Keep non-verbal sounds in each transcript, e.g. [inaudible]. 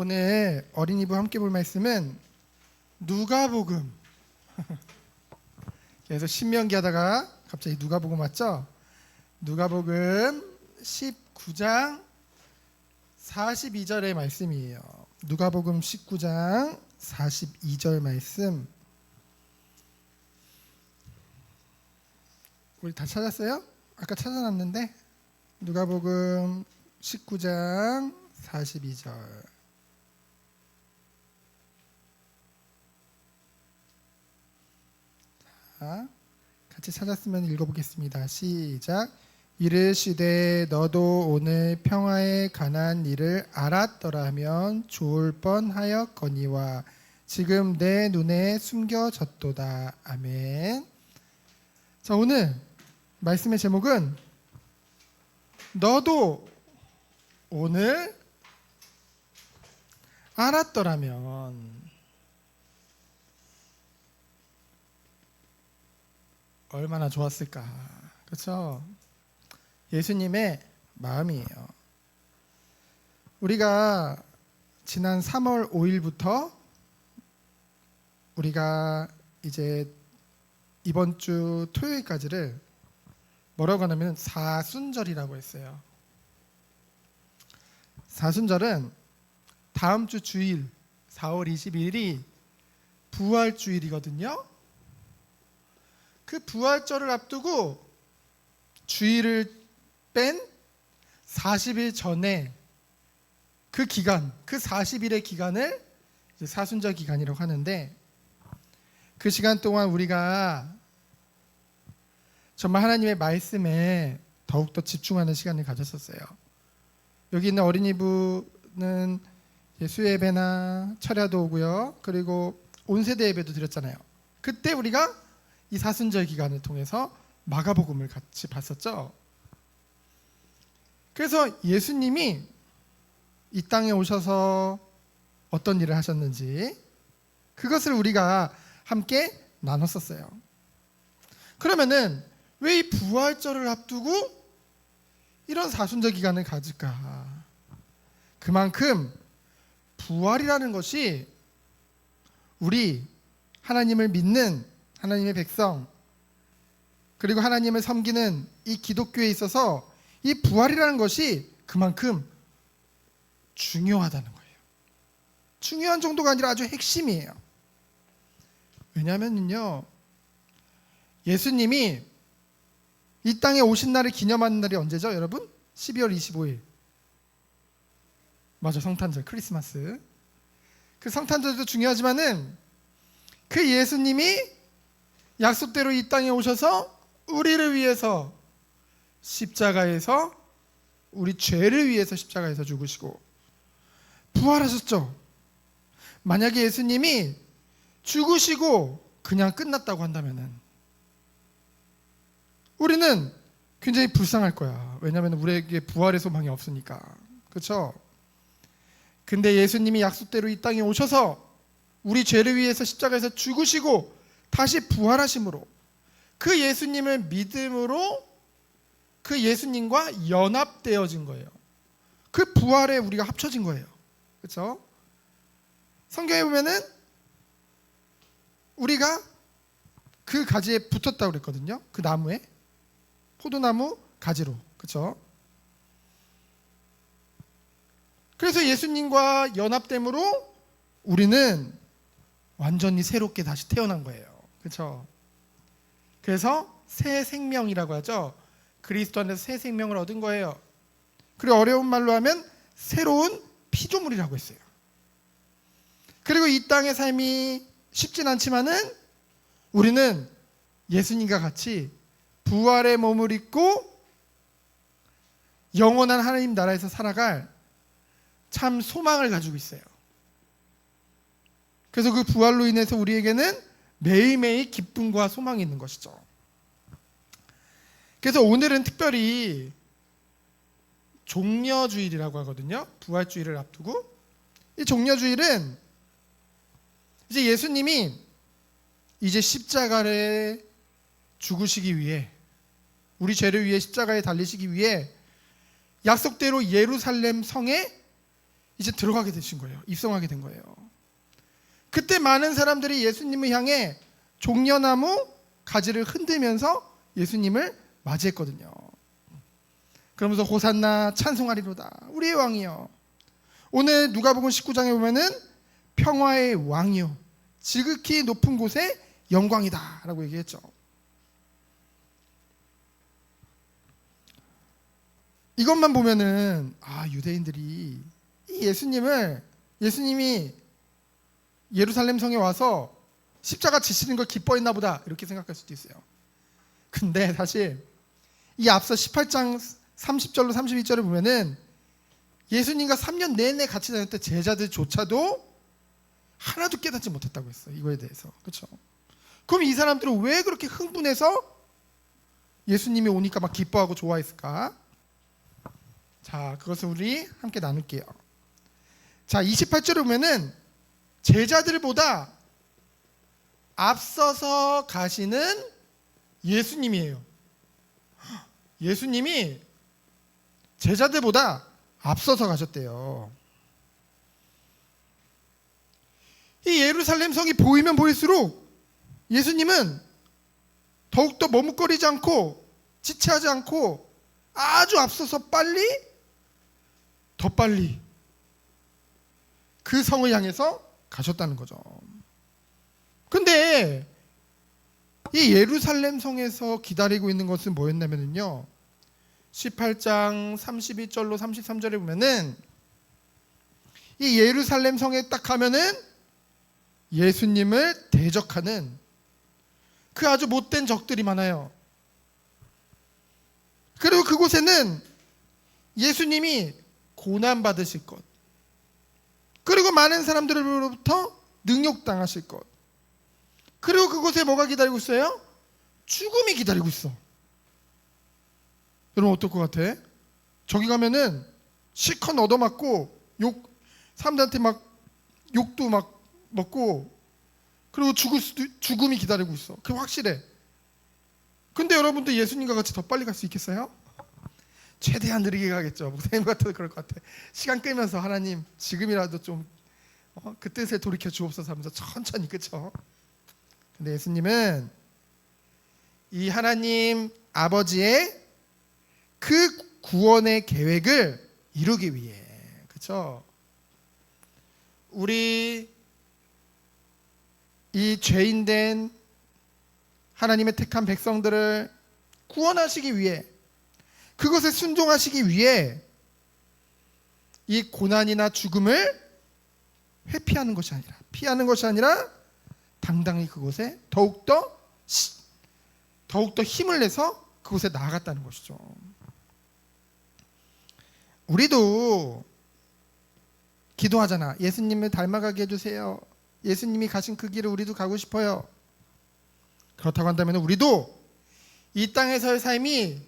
오늘 어린이부 함께 볼 말씀은 누가복음. [laughs] 그래서 신명기 하다가 갑자기 누가복음 왔죠? 누가복음 19장 42절의 말씀이에요. 누가복음 19장 42절 말씀. 우리 다 찾았어요? 아까 찾아놨는데 누가복음 19장 42절. 같이 찾았으면 읽어보겠습니다. 시작. 이르시되 너도 오늘 평화에 관한 일을 알았더라면 좋을 뻔하였거니와 지금 내 눈에 숨겨졌도다. 아멘. 자 오늘 말씀의 제목은 너도 오늘 알았더라면 얼마나 좋았을까. 그렇죠? 예수님의 마음이에요. 우리가 지난 3월 5일부터 우리가 이제 이번 주 토요일까지를 뭐라고 하냐면 사순절이라고 했어요. 사순절은 다음 주 주일 4월 22일이 부활 주일이거든요. 그 부활절을 앞두고 주일을 뺀 40일 전에 그 기간, 그 40일의 기간을 사순절 기간이라고 하는데 그 시간 동안 우리가 정말 하나님의 말씀에 더욱더 집중하는 시간을 가졌었어요. 여기 있는 어린이부는 수예배나 철야도 오고요. 그리고 온세대 예배도 드렸잖아요. 그때 우리가 이 사순절 기간을 통해서 마가복음을 같이 봤었죠. 그래서 예수님이 이 땅에 오셔서 어떤 일을 하셨는지 그것을 우리가 함께 나눴었어요. 그러면은 왜 이 부활절을 앞두고 이런 사순절 기간을 가질까? 그만큼 부활이라는 것이 우리 하나님을 믿는 하나님의 백성 그리고 하나님을 섬기는 이 기독교에 있어서 이 부활이라는 것이 그만큼 중요하다는 거예요. 중요한 정도가 아니라 아주 핵심이에요. 왜냐하면요, 예수님이 이 땅에 오신 날을 기념하는 날이 언제죠, 여러분? 12월 25일. 맞아, 성탄절, 크리스마스. 그 성탄절도 중요하지만은 그 예수님이 약속대로 이 땅에 오셔서 우리를 위해서 십자가에서 우리 죄를 위해서 십자가에서 죽으시고 부활하셨죠. 만약에 예수님이 죽으시고 그냥 끝났다고 한다면은 우리는 굉장히 불쌍할 거야. 왜냐하면 우리에게 부활의 소망이 없으니까. 그렇죠? 근데 예수님이 약속대로 이 땅에 오셔서 우리 죄를 위해서 십자가에서 죽으시고 다시 부활하심으로 그 예수님을 믿음으로 그 예수님과 연합되어진 거예요. 그 부활에 우리가 합쳐진 거예요. 그렇죠? 성경에 보면은 우리가 그 가지에 붙었다고 그랬거든요. 그 나무에 포도나무 가지로. 그렇죠? 그래서 예수님과 연합됨으로 우리는 완전히 새롭게 다시 태어난 거예요. 그렇죠? 그래서 새 생명이라고 하죠. 그리스도 안에서 새 생명을 얻은 거예요. 그리고 어려운 말로 하면 새로운 피조물이라고 했어요. 그리고 이 땅의 삶이 쉽진 않지만은 우리는 예수님과 같이 부활의 몸을 입고 영원한 하나님 나라에서 살아갈 참 소망을 가지고 있어요. 그래서 그 부활로 인해서 우리에게는 매일매일 기쁨과 소망이 있는 것이죠. 그래서 오늘은 특별히 종려주일이라고 하거든요. 부활주일을 앞두고 이 종려주일은 이제 예수님이 이제 십자가를 죽으시기 위해 우리 죄를 위해 십자가에 달리시기 위해 약속대로 예루살렘 성에 이제 들어가게 되신 거예요. 입성하게 된 거예요. 그때 많은 사람들이 예수님을 향해 종려나무 가지를 흔들면서 예수님을 맞이했거든요. 그러면서 호산나 찬송하리로다. 우리의 왕이여. 오늘 누가복음 19장에 보면은 평화의 왕이요. 지극히 높은 곳에 영광이다라고 얘기했죠. 이것만 보면은 아 유대인들이 이 예수님을 예수님이 예루살렘 성에 와서 십자가 지시는 걸 기뻐했나 보다 이렇게 생각할 수도 있어요. 근데 사실 이 앞서 18장 30절로 32절을 보면은 예수님과 3년 내내 같이 다녔던 제자들조차도 하나도 깨닫지 못했다고 했어요. 이거에 대해서. 그렇죠? 그럼 이 사람들은 왜 그렇게 흥분해서 예수님이 오니까 막 기뻐하고 좋아했을까? 자, 그것을 우리 함께 나눌게요. 자, 28절에 보면은 제자들보다 앞서서 가시는 예수님이에요. 예수님이 제자들보다 앞서서 가셨대요. 이 예루살렘 성이 보이면 보일수록 예수님은 더욱더 머뭇거리지 않고 지체하지 않고 아주 앞서서 빨리 더 빨리 그 성을 향해서 가셨다는 거죠. 근데 이 예루살렘 성에서 기다리고 있는 것은 뭐였냐면요. 18장 32절로 33절에 보면은 이 예루살렘 성에 딱 가면은 예수님을 대적하는 그 아주 못된 적들이 많아요. 그리고 그곳에는 예수님이 고난 받으실 것. 그리고 많은 사람들로부터 능욕당하실 것. 그리고 그곳에 뭐가 기다리고 있어요? 죽음이 기다리고 있어. 여러분 어떨 것 같아? 저기 가면은 실컷 얻어맞고 욕 사람들한테 막 욕도 막 먹고 그리고 죽을 수도 죽음이 기다리고 있어. 그 확실해. 근데 여러분도 예수님과 같이 더 빨리 갈 수 있겠어요? 최대한 느리게 가겠죠. 목사님 같아도 그럴 것 같아. 시간 끌면서 하나님 지금이라도 좀그 뜻에 돌이켜 주옵소서 하면서 천천히 그쵸? 근데 예수님은 이 하나님 아버지의 그 구원의 계획을 이루기 위해 그쵸? 우리 이 죄인된 하나님의 택한 백성들을 구원하시기 위해 그것에 순종하시기 위해 이 고난이나 죽음을 회피하는 것이 아니라 피하는 것이 아니라 당당히 그곳에 더욱더 시- 더욱더 힘을 내서 그곳에 나아갔다는 것이죠. 우리도 기도하잖아. 예수님을 닮아가게 해주세요. 예수님이 가신 그 길을 우리도 가고 싶어요. 그렇다고 한다면 우리도 이 땅에서의 삶이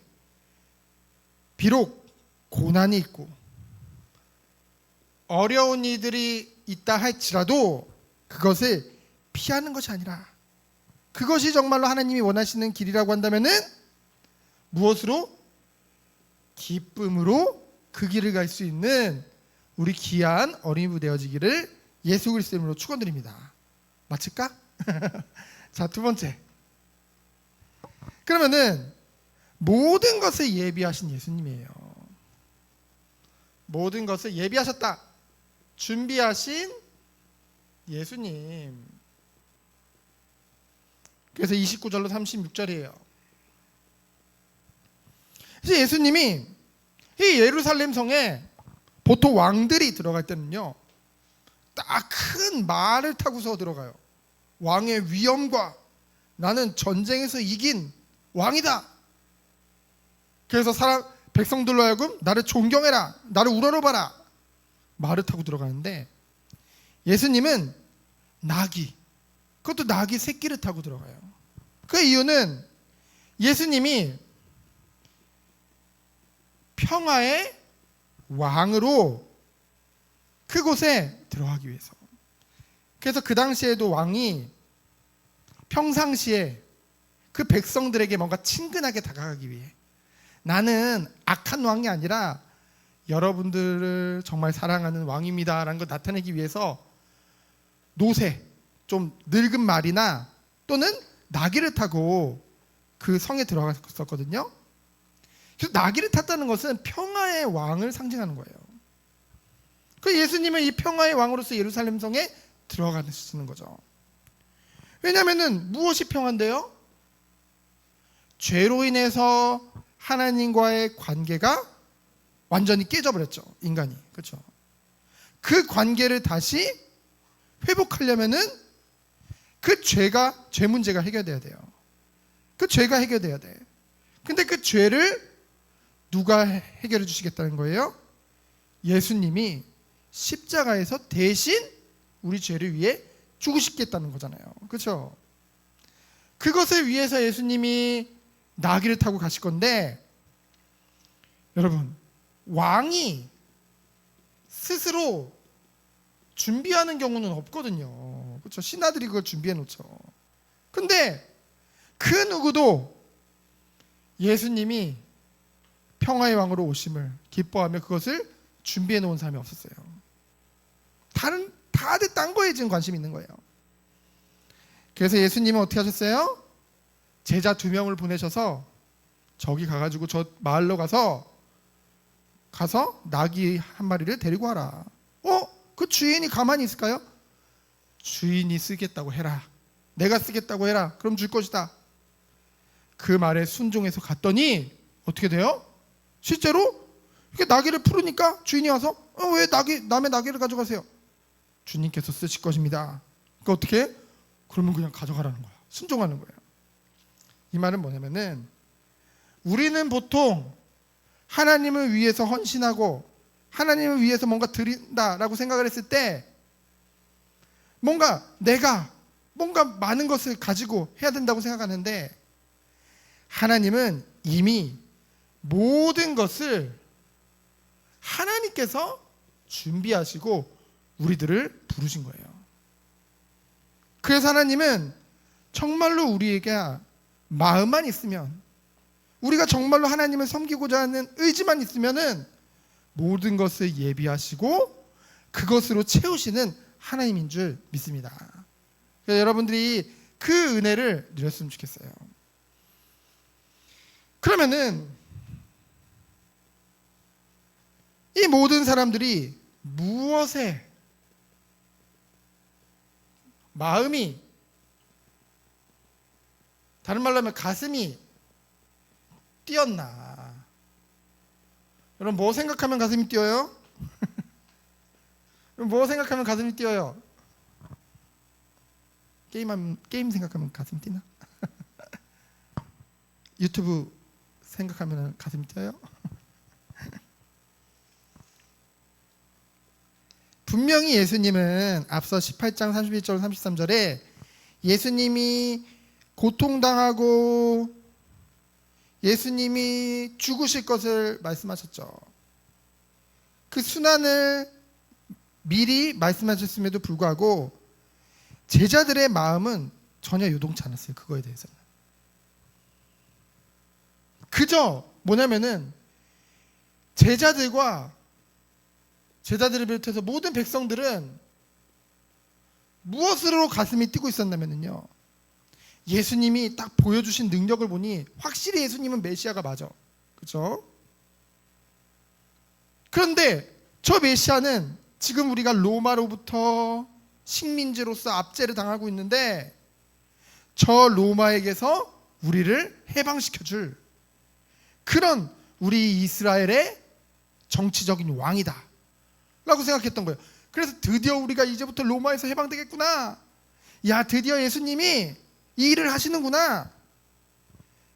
비록 고난이 있고 어려운 일들이 있다 할지라도 그것을 피하는 것이 아니라 그것이 정말로 하나님이 원하시는 길이라고 한다면은 무엇으로 기쁨으로 그 길을 갈 수 있는 우리 귀한 어린이부 되어지기를 예수 그리스도 이름으로 축원드립니다. 마칠까? [laughs] 자, 두 번째. 그러면은 모든 것을 예비하신 예수님이에요. 모든 것을 예비하셨다. 준비하신 예수님. 그래서 29절로 36절이에요. 이제 예수님이 이 예루살렘 성에 보통 왕들이 들어갈 때는요. 딱 큰 말을 타고서 들어가요. 왕의 위엄과 나는 전쟁에서 이긴 왕이다. 그래서 사람 백성들로 하여금 나를 존경해라. 나를 우러러봐라. 말을 타고 들어가는데 예수님은 나귀 그것도 나귀 새끼를 타고 들어가요. 그 이유는 예수님이 평화의 왕으로 그곳에 들어가기 위해서. 그래서 그 당시에도 왕이 평상시에 그 백성들에게 뭔가 친근하게 다가가기 위해 나는 악한 왕이 아니라 여러분들을 정말 사랑하는 왕입니다라는 걸 나타내기 위해서 노새 좀 늙은 말이나 또는 나귀를 타고 그 성에 들어갔었거든요. 그래서 나귀를 탔다는 것은 평화의 왕을 상징하는 거예요. 그 예수님은 이 평화의 왕으로서 예루살렘 성에 들어가시는 거죠. 왜냐하면은 무엇이 평화인데요? 죄로 인해서 하나님과의 관계가 완전히 깨져버렸죠. 인간이 그렇죠. 그 관계를 다시 회복하려면은 그 죄가 죄 문제가 해결돼야 돼요. 그 죄가 해결돼야 돼. 근데 그 죄를 누가 해결해 주시겠다는 거예요? 예수님이 십자가에서 대신 우리 죄를 위해 죽으시겠다는 거잖아요. 그렇죠? 그것을 위해서 예수님이 나귀를 타고 가실 건데 여러분 왕이 스스로 준비하는 경우는 없거든요. 그렇죠? 신하들이 그걸 준비해 놓죠. 근데 그 누구도 예수님이 평화의 왕으로 오심을 기뻐하며 그것을 준비해 놓은 사람이 없었어요. 다른 다들 딴 거에 지금 관심 있는 거예요. 그래서 예수님은 어떻게 하셨어요? 제자 두 명을 보내셔서 저기 가가지고 저 마을로 가서 가서 나귀 한 마리를 데리고 와라. 어? 그 주인이 가만히 있을까요? 주인이 쓰겠다고 해라. 내가 쓰겠다고 해라. 그럼 줄 것이다. 그 말에 순종해서 갔더니 어떻게 돼요? 실제로 이렇게 나귀를 풀으니까 주인이 와서 어, 왜 나귀 남의 나귀를 가져가세요? 주님께서 쓰실 것입니다. 그러니까 어떻게? 해? 그러면 그냥 가져가라는 거야. 순종하는 거예요. 이 말은 뭐냐면은 우리는 보통 하나님을 위해서 헌신하고 하나님을 위해서 뭔가 드린다라고 생각을 했을 때 뭔가 내가 뭔가 많은 것을 가지고 해야 된다고 생각하는데 하나님은 이미 모든 것을 하나님께서 준비하시고 우리들을 부르신 거예요. 그래서 하나님은 정말로 우리에게 마음만 있으면 우리가 정말로 하나님을 섬기고자 하는 의지만 있으면은 모든 것을 예비하시고 그것으로 채우시는 하나님인 줄 믿습니다. 여러분들이 그 은혜를 누렸으면 좋겠어요. 그러면은 이 모든 사람들이 무엇에 마음이 다른 말로 하면 가슴이 뛰었나? 여러분 뭐 생각하면 가슴이 뛰어요? [laughs] 뭐 생각하면 가슴이 뛰어요? 게임하면 게임 생각하면 가슴 뛰나? [laughs] 유튜브 생각하면 가슴이 뛰어요? [laughs] 분명히 예수님은 앞서 18장 31절 33절에 예수님이 고통당하고 예수님이 죽으실 것을 말씀하셨죠. 그 순환을 미리 말씀하셨음에도 불구하고 제자들의 마음은 전혀 요동치 않았어요. 그거에 대해서는. 그저 뭐냐면은 제자들과 제자들을 비롯해서 모든 백성들은 무엇으로 가슴이 뛰고 있었냐면요. 예수님이 딱 보여주신 능력을 보니 확실히 예수님은 메시아가 맞아. 그죠? 그런데 저 메시아는 지금 우리가 로마로부터 식민지로서 압제를 당하고 있는데 저 로마에게서 우리를 해방시켜 줄 그런 우리 이스라엘의 정치적인 왕이다. 라고 생각했던 거예요. 그래서 드디어 우리가 이제부터 로마에서 해방되겠구나. 야, 드디어 예수님이 이 일을 하시는구나.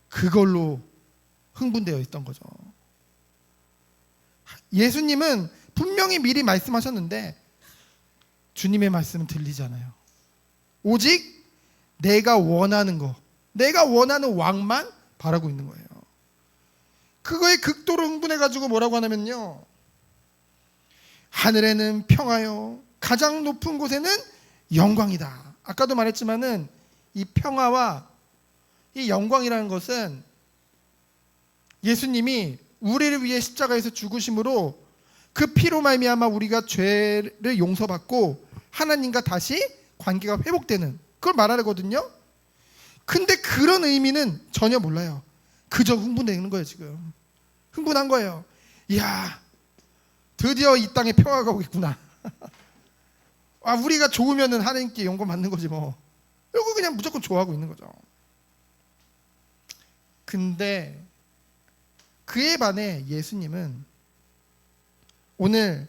그걸로 흥분되어 있던 거죠. 예수님은 분명히 미리 말씀하셨는데 주님의 말씀은 들리잖아요. 오직 내가 원하는 거, 내가 원하는 왕만 바라고 있는 거예요. 그거에 극도로 흥분해가지고 뭐라고 하냐면요. 하늘에는 평화요. 가장 높은 곳에는 영광이다. 아까도 말했지만은 이 평화와 이 영광이라는 것은 예수님이 우리를 위해 십자가에서 죽으심으로 그 피로 말미암아 우리가 죄를 용서받고 하나님과 다시 관계가 회복되는 그걸 말하거든요. 근데 그런 의미는 전혀 몰라요. 그저 흥분되는 거예요 지금. 흥분한 거예요. 이야 드디어 이 땅에 평화가 오겠구나. [laughs] 아 우리가 좋으면은 하나님께 영광 받는 거지 뭐. 이거 그냥 무조건 좋아하고 있는 거죠. 근데 그에 반해 예수님은 오늘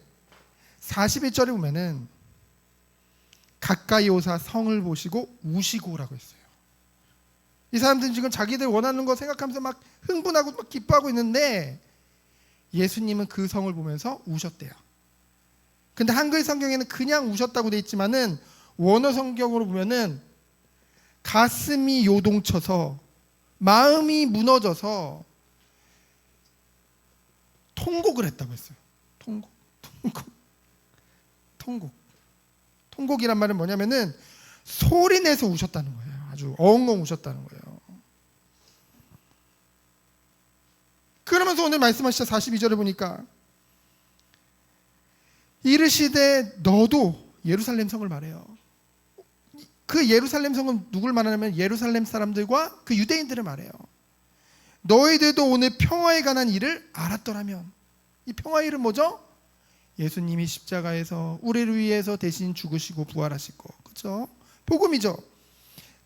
41절에 보면은 가까이 오사 성을 보시고 우시고라고 했어요. 이 사람들은 지금 자기들 원하는 거 생각하면서 막 흥분하고 막 기뻐하고 있는데 예수님은 그 성을 보면서 우셨대요. 근데 한글 성경에는 그냥 우셨다고 돼 있지만은 원어 성경으로 보면은 가슴이 요동쳐서 마음이 무너져서 통곡을 했다고 했어요. 통곡, 통곡, 통곡. 통곡이란 말은 뭐냐면은 소리 내서 우셨다는 거예요. 아주 엉엉 우셨다는 거예요. 그러면서 오늘 말씀하시죠. 42절에 보니까 이르시되 너도 예루살렘 성을 말해요. 그 예루살렘 성은 누굴 말하냐면 예루살렘 사람들과 그 유대인들을 말해요. 너희들도 오늘 평화에 관한 일을 알았더라면 이 평화의 일은 뭐죠? 예수님이 십자가에서 우리를 위해서 대신 죽으시고 부활하시고 그렇죠? 복음이죠.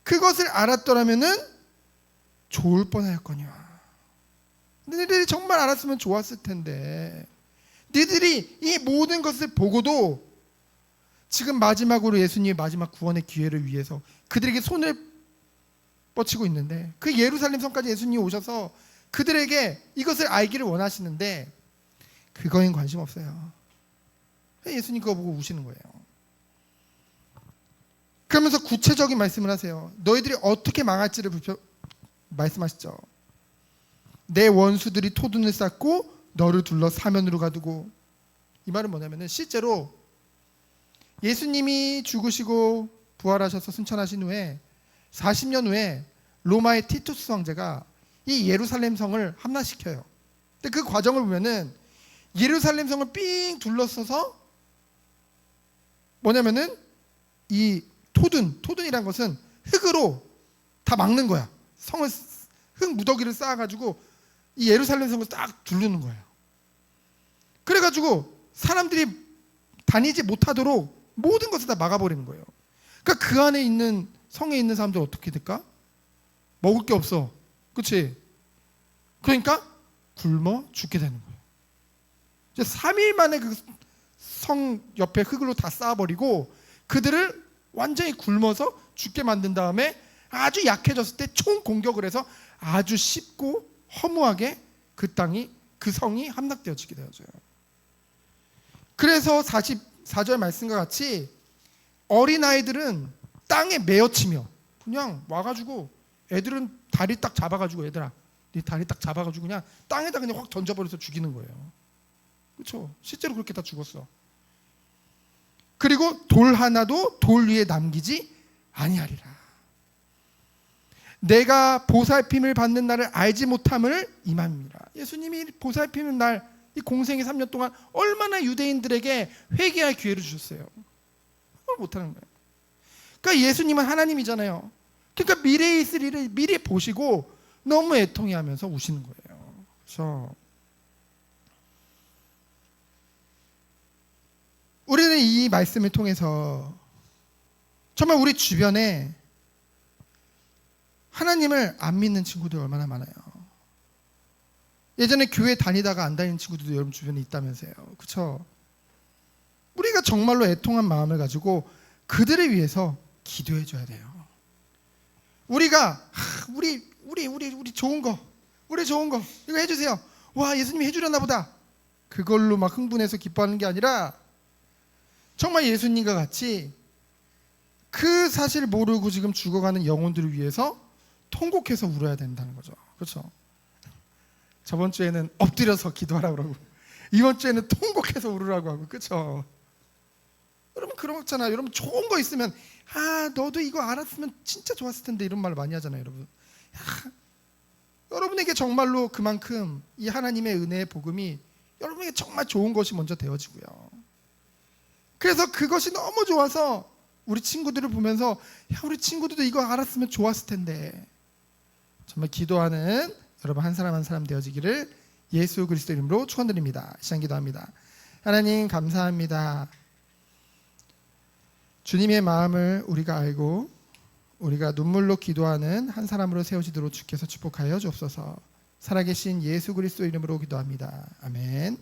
그것을 알았더라면은 좋을 뻔하였거니와. 너희들이 정말 알았으면 좋았을 텐데 너희들이 이 모든 것을 보고도 지금 마지막으로 예수님의 마지막 구원의 기회를 위해서 그들에게 손을 뻗치고 있는데 그 예루살렘 성까지 예수님이 오셔서 그들에게 이것을 알기를 원하시는데 그거엔 관심 없어요. 예수님 그거 보고 우시는 거예요. 그러면서 구체적인 말씀을 하세요. 너희들이 어떻게 망할지를 불표, 말씀하시죠. 내 원수들이 토둔을 쌓고 너를 둘러 사면으로 가두고 이 말은 뭐냐면은 실제로 예수님이 죽으시고 부활하셔서 승천하신 후에 40년 후에 로마의 티투스 황제가 이 예루살렘 성을 함락시켜요. 근데 그 과정을 보면은 예루살렘 성을 삥 둘러서서 뭐냐면은 이 토든 토든이란 것은 흙으로 다 막는 거야. 성을 흙 무더기를 쌓아가지고 이 예루살렘 성을 딱 두르는 거예요. 그래가지고 사람들이 다니지 못하도록 모든 것을 다 막아버리는 거예요. 그러니까 그 안에 있는 성에 있는 사람들 어떻게 될까? 먹을 게 없어. 그렇지? 그러니까 굶어 죽게 되는 거예요. 이제 3일 만에 그 성 옆에 흙으로 다 쌓아버리고 그들을 완전히 굶어서 죽게 만든 다음에 아주 약해졌을 때 총 공격을 해서 아주 쉽고 허무하게 그 땅이 그 성이 함락되어지게 되어져요. 그래서 44절 말씀과 같이 어린 아이들은 땅에 메어치며 그냥 와가지고 애들은 다리 딱 잡아가지고 얘들아 네 다리 딱 잡아가지고 그냥 땅에다 그냥 확 던져버려서 죽이는 거예요. 그렇죠? 실제로 그렇게 다 죽었어. 그리고 돌 하나도 돌 위에 남기지 아니하리라. 내가 보살핌을 받는 날을 알지 못함을 임함이라. 예수님이 보살핌의 날, 이 공생의 3년 동안 얼마나 유대인들에게 회개할 기회를 주셨어요. 그걸 못하는 거예요. 그러니까 예수님은 하나님이잖아요. 그러니까 미래에 있을 일을 미리 보시고 너무 애통해 하면서 우시는 거예요. 그래서 우리는 이 말씀을 통해서 정말 우리 주변에 하나님을 안 믿는 친구들 얼마나 많아요. 예전에 교회 다니다가 안 다니는 친구들도 여러분 주변에 있다면서요. 그렇죠? 우리가 정말로 애통한 마음을 가지고 그들을 위해서 기도해 줘야 돼요. 우리가 하, 우리 우리 우리 우리 좋은 거, 우리 좋은 거 이거 해 주세요. 와, 예수님이 해 주려나 보다. 그걸로 막 흥분해서 기뻐하는 게 아니라 정말 예수님과 같이 그 사실 모르고 지금 죽어가는 영혼들을 위해서 통곡해서 울어야 된다는 거죠. 그렇죠? 저번 주에는 엎드려서 기도하라고 그러고 이번 주에는 통곡해서 울으라고 하고 그렇죠? 여러분 그런 거 있잖아요. 여러분 좋은 거 있으면 아 너도 이거 알았으면 진짜 좋았을 텐데 이런 말 많이 하잖아요, 여러분. 야, 여러분에게 정말로 그만큼 이 하나님의 은혜의 복음이 여러분에게 정말 좋은 것이 먼저 되어지고요. 그래서 그것이 너무 좋아서 우리 친구들을 보면서 야 우리 친구들도 이거 알았으면 좋았을 텐데 정말 기도하는 여러분 한 사람 한 사람 되어지기를 예수 그리스도 이름으로 축원드립니다. 시간 기도합니다. 하나님 감사합니다. 주님의 마음을 우리가 알고 우리가 눈물로 기도하는 한 사람으로 세워지도록 주께서 축복하여 주옵소서. 살아계신 예수 그리스도 이름으로 기도합니다. 아멘.